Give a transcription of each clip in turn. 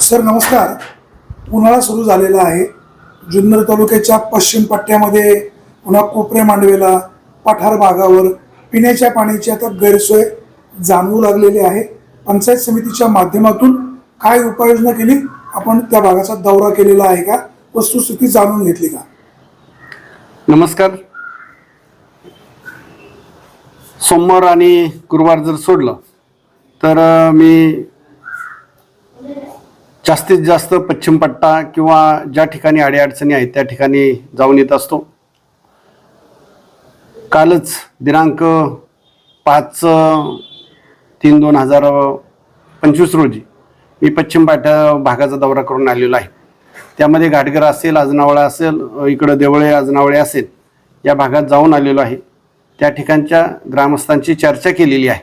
Sir नमस्कार. उन्हाळा सुरू झालेला आहे. जुन्नर तालुक्याच्या पश्चिम पट्ट्यामध्ये पुन्हा कोपरे मांडवेला पठार भागावर पिण्याच्या पाण्याची आता गैरसोय जाणवू लागलेली आहे. पंचायत समितीच्या माध्यमातून काय उपाययोजना केली? आपण त्या भागाचा दौरा केलेला आहे का? वस्तुस्थिती जाणून घेतली का? नमस्कार. सोमवार आणि गुरुवार जर सोडलं तर मी जास्तीत जास्त पश्चिम पट्टा किंवा ज्या ठिकाणी अडीअडचणी आहेत त्या ठिकाणी जाऊन येत असतो. कालच दिनांक पाच तीन दोन हजार पंचवीस रोजी मी पश्चिम पाट्या भागाचा दौरा करून आलेलो आहे. त्यामध्ये घाटगर असेल आजनावळा असेल इकडं देवळे आजनावळे असेल या भागात जाऊन आलेलो आहे. त्या ठिकाणच्या ग्रामस्थांची चर्चा केलेली आहे.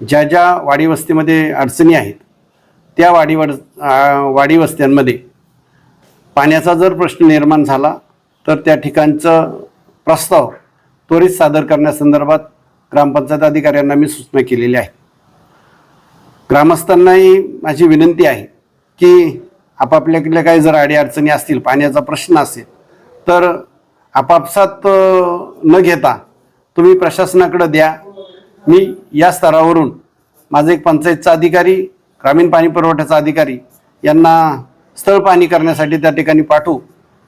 ज्या ज्या वाडी वस्तीमध्ये अडचणी आहेत त्या वाडीवर वाडी वस्त्यांमध्ये पाण्याचा जर प्रश्न निर्माण झाला तर त्या ठिकाणचं प्रस्ताव त्वरित सादर करण्यासंदर्भात ग्रामपंचायत अधिकाऱ्यांना मी सूचना केलेली आहे. ग्रामस्थांनाही माझी विनंती आहे की आपापल्याकडल्या काही जर अडीअडचणी असतील पाण्याचा प्रश्न असेल तर आपापसात न घेता तुम्ही प्रशासनाकडं द्या. मी या स्तरावरून माझा एक पंचायतचा अधिकारी ग्रामीण पाणी पुरवठ्याचा अधिकारी यांना स्थळ पाणी करण्यासाठी त्या ठिकाणी पाठवू.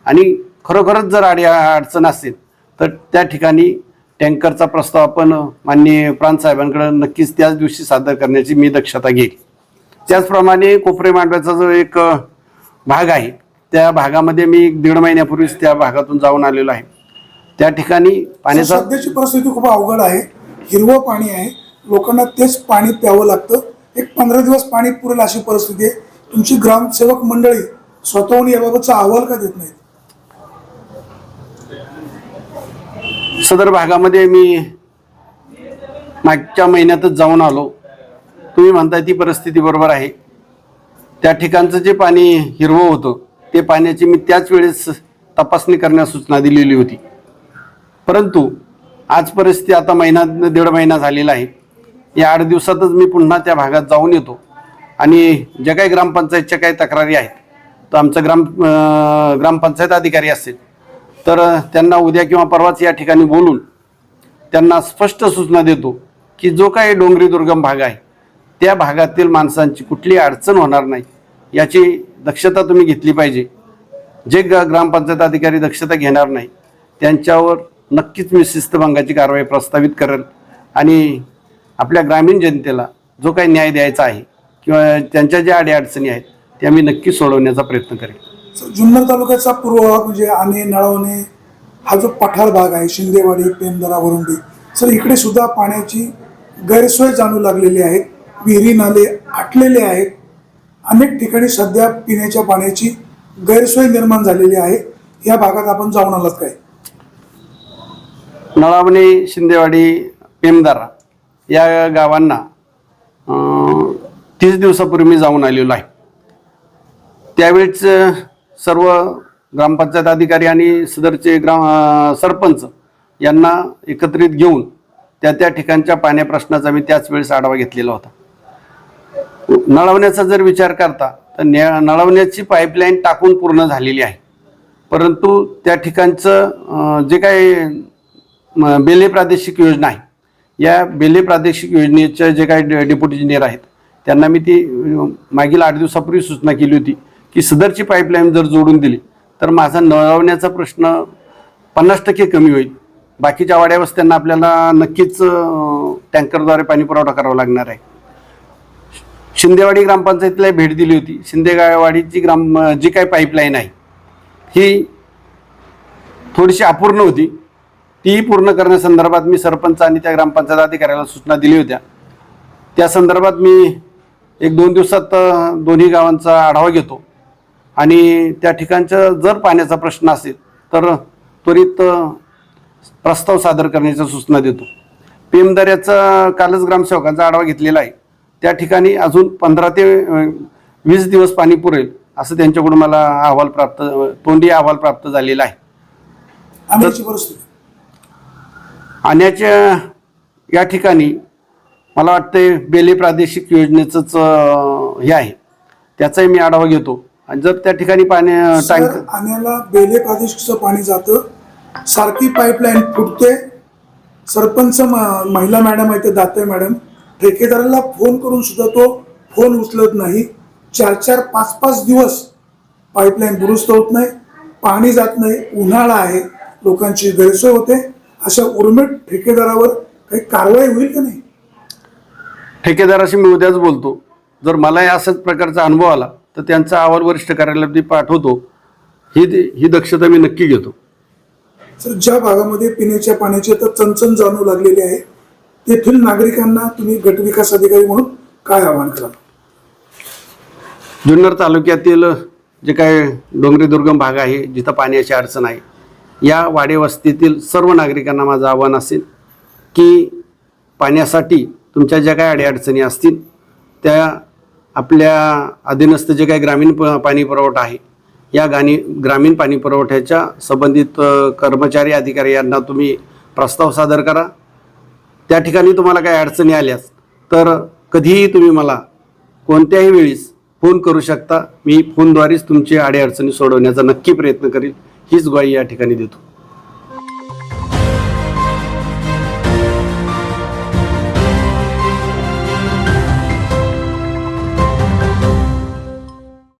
आणि खरोखरच जर अडी अडचण असेल तर त्या ठिकाणी टँकरचा प्रस्ताव आपण माननीय प्रांतसाहेबांकडे नक्कीच त्याच दिवशी सादर करण्याची मी दक्षता घेईल. त्याचप्रमाणे कोपरे मांडव्याचा जो एक भाग आहे त्या भागामध्ये मी एक दीड महिन्यापूर्वीच त्या भागातून जाऊन आलेलो आहे. त्या ठिकाणी पाण्याचा परिस्थिती खूप अवघड आहे. हिरवं पाणी आहे. लोकांना तेच पाणी प्यावं लागतं. एक पंधरा दिवस पाणी पुरेल अशी परिस्थिती आहे. तुमची ग्रामसेवक मंडळी स्वतःहून याबाबतचा अहवाल का देत नाहीत? सदर भागामध्ये मी मागच्या महिन्यातच जाऊन आलो. तुम्ही म्हणताय ती परिस्थिती बरोबर आहे. त्या ठिकाणचं जे पाणी हिरवं होतं ते पाण्याची मी त्याच वेळेस तपासणी करण्यास सूचना दिलेली होती. परंतु आज परिस्थिती आता महिना दीड महिना झालेला आहे. या आठ दिवसातच मी पुन्हा त्या भागात जाऊन येतो. आणि ज्या काही ग्रामपंचायतच्या काही तक्रारी आहेत तर आमचं ग्राम ग्रामपंचायत अधिकारी असेल तर त्यांना उद्या किंवा परवाच या ठिकाणी बोलून त्यांना स्पष्ट सूचना देतो की जो काही डोंगरी दुर्गम भाग आहे त्या भागातील माणसांची कुठली अडचण होणार नाही याची दक्षता तुम्ही घेतली पाहिजे. जे ग ग्रामपंचायत अधिकारी दक्षता घेणार नाही त्यांच्यावर नक्कीच मी शिस्तभंगाची कारवाई प्रस्तावित करेल आणि आपल्या ग्रामीण जनतेला जो काही न्याय द्यायचा आहे किंवा त्यांच्या ज्या अडीअडचणी आहेत त्या मी नक्की सोडवण्याचा प्रयत्न करेन. जुन्नर तालुक्याचा पूर्व भाग म्हणजे आणे नळवणे हा जो पठार भाग आहे शिंदेवाडी पेमदरा वरुंडी सर इकडे सुद्धा पाण्याची गैरसोय जाणू लागलेली आहे. विहिरी नाले आटलेले आहेत. अनेक ठिकाणी सध्या पिण्याच्या पाण्याची गैरसोय निर्माण झालेली आहे. या भागात आपण जाऊन आलात काय? नळावणे शिंदेवाडी पेमदारा या गावांना तीस दिवसापूर्वी मी जाऊन आलेलो आहे. त्यावेळेच सर्व ग्रामपंचायत अधिकारी आणि सदरचे ग्राम सरपंच यांना एकत्रित घेऊन त्या त्या ठिकाणच्या पाण्या प्रश्नाचा मी त्याच वेळेस आढावा घेतलेला होता. नळवण्याचा जर विचार करता तर नळवण्याची पाईपलाईन टाकून पूर्ण झालेली आहे. परंतु त्या ठिकाणचं जे काही बेले प्रादेशिक योजना आहे या बेले प्रादेशिक योजनेचे जे काही डे- डेप्युटी इंजिनियर आहेत त्यांना मी ती मागील आठ दिवसापूर्वी सूचना केली होती की सदरची पाईपलाईन जर जोडून दिली तर माझा नळवण्याचा प्रश्न पन्नास टक्के कमी होईल. बाकीच्या वाड्यावस्त्यांना आपल्याला नक्कीच टँकरद्वारे पाणीपुरवठा करावा लागणार आहे. शिंदेवाडी ग्रामपंचायतीला भेट दिली होती. शिंदेवाडीची ग्राम जी काही पाईपलाईन आहे ही थोडीशी अपूर्ण होती. ती पूर्ण करण्यासंदर्भात मी सरपंच आणि त्या ग्रामपंचायत अधिकाऱ्याला सूचना दिली होत्या. त्या संदर्भात मी एक दोन दिवसात दोन्ही गावांचा आढावा घेतो. आणि त्या ठिकाणचं जर पाण्याचा प्रश्न असेल तर त्वरित प्रस्ताव सादर करण्याच्या सूचना देतो. पेमदऱ्याचा कालच ग्रामसेवकांचा आढावा घेतलेला आहे. त्या ठिकाणी अजून पंधरा ते वीस दिवस पाणी पुरेल असं त्यांच्याकडून मला अहवाल प्राप्त तोंडी अहवाल प्राप्त झालेला आहे. आण्याची परिस्थिती आणण्याच्या या ठिकाणी मला वाटते बेले प्रादेशिक योजनेचंच हे आहे. त्याचाही मी आढावा घेतो. आणि जर त्या ठिकाणी पाणी टँक आण्याला बेले प्रादेशिकचं पाणी जातं. सारखी पाईपलाईन फुटते. सरपंच महिला मॅडम आहे ते दाते मॅडम. ठेकेदाराला फोन करून सुद्धा तो फोन उचलत नाही. चार चार पाच पाच दिवस पाईपलाईन दुरुस्त होत नाही. पाणी जात नाही. उन्हाळा आहे. लोकांची गैरसोय होते. अशा उर्मिट ठेकेदारावर काही कारवाई होईल का नाही? ठेकेदाराशी मी उद्याच बोलतो. जर मलाही असंच प्रकारचा अनुभव आला तर त्यांचा अहवाल वरिष्ठ कार्यालयात मी पाठवतो. ही ही दक्षता मी नक्की घेतो. सर ज्या भागामध्ये पिण्याच्या पाण्याची आता चणचण जाणवू लागलेली आहे तेथील नागरिकांना तुम्ही गटविकास अधिकारी म्हणून काय आवाहन कराल? जुन्नर तालुक्यातील जे काय डोंगरी दुर्गम भाग आहे जिथं पाण्याची अडचण आहे या वाडेवस्तीतील सर्व नागरिकांना माझं आव्हान असेल की पाण्यासाठी तुमच्या ज्या काही अडीअडचणी असतील त्या आपल्या अधीनस्थ जे काही ग्रामीण प पाणी पुरवठा आहे या गाणी ग्रामीण पाणी पुरवठ्याच्या संबंधित कर्मचारी अधिकारी यांना तुम्ही प्रस्ताव सादर करा. त्या ठिकाणी तुम्हाला काही अडचणी आल्यास तर कधीही तुम्ही मला कोणत्याही वेळीस फोन करू शकता. मी फोनद्वारेच तुमची अडीअडचणी सोडवण्याचा नक्की प्रयत्न करील. हीच ग्वाही या ठिकाणी देतो.